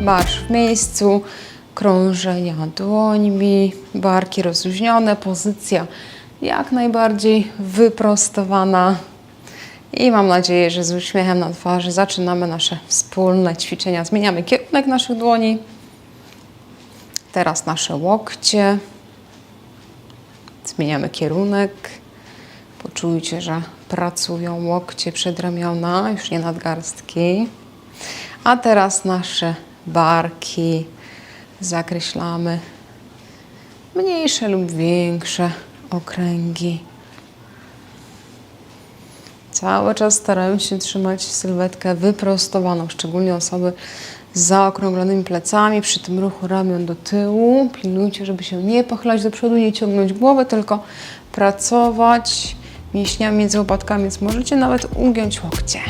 marsz w miejscu, krążenia dłońmi, barki rozluźnione, pozycja jak najbardziej wyprostowana. I mam nadzieję, że z uśmiechem na twarzy zaczynamy nasze wspólne ćwiczenia. Zmieniamy kierunek naszych dłoni. Teraz nasze łokcie. Zmieniamy kierunek. Poczujcie, że pracują łokcie przedramiona, już nie nadgarstki. A teraz nasze barki zakreślamy mniejsze lub większe okręgi. Cały czas starałem się trzymać sylwetkę wyprostowaną, szczególnie osoby z zaokrąglonymi plecami, przy tym ruchu ramion do tyłu. Pilnujcie, żeby się nie pochylać do przodu, nie ciągnąć głowy, tylko pracować mięśniami między łopatkami, więc możecie nawet ugiąć łokcie.